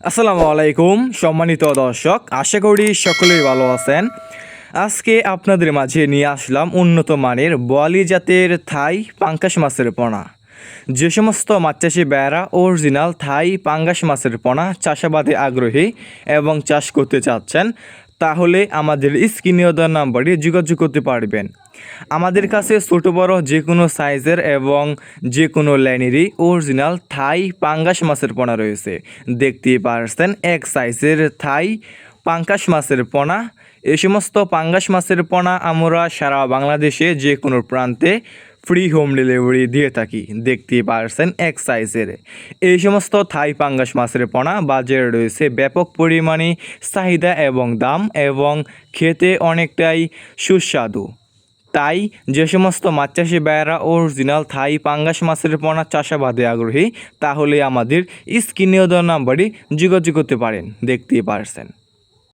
আসসালামু আলাইকুম, সম্মানিত দর্শক, আশা করি সকলেই ভালো আছেন। আজকে আপনাদের মাঝে নিয়ে আসলাম উন্নত মানের বোয়ালি জাতের থাই পাঙ্কাশ মাছের পোনা। যে সমস্ত মাছ চাষি বেড়া অরিজিনাল থাই পাঙ্গাস মাছের পোনা চাষাবাদে আগ্রহী এবং চাষ করতে চাচ্ছেন তাহলে আমাদের স্ক্রিনীয় দেওয়ার নাম্বারে যোগাযোগ করতে পারবেন। আমাদের কাছে ছোট, বড় যে কোনো সাইজের এবং যে কোনো লাইনেরই অরিজিনাল থাই পাঙ্গাস মাছের পোনা রয়েছে। দেখতেই পারছেন এক সাইজের থাই পাঙ্গাস মাছের পোনা। এই সমস্ত পাঙ্গাস মাছের পোনা আমরা সারা বাংলাদেশে যে কোনো প্রান্তে ফ্রি হোম ডেলিভারি দিয়ে থাকি, দেখতেই পারছেন এক সাইজের এই সমস্ত থাই পাঙ্গাস মাছের পোনা বাজারে রয়েছে ব্যাপক পরিমাণে, চাহিদা এবং দাম এবং খেতে অনেকটাই সুস্বাদু। তাই যে সমস্ত মাছ চাষি ভাইয়েরা অরিজিনাল থাই পাঙ্গাস মাছের পোনা চাষাবাদে আগ্রহী, তাহলে আমাদের স্ক্রিনীয় নাম্বারে যোগাযোগ করতে পারেন, দেখতেই পারছেন।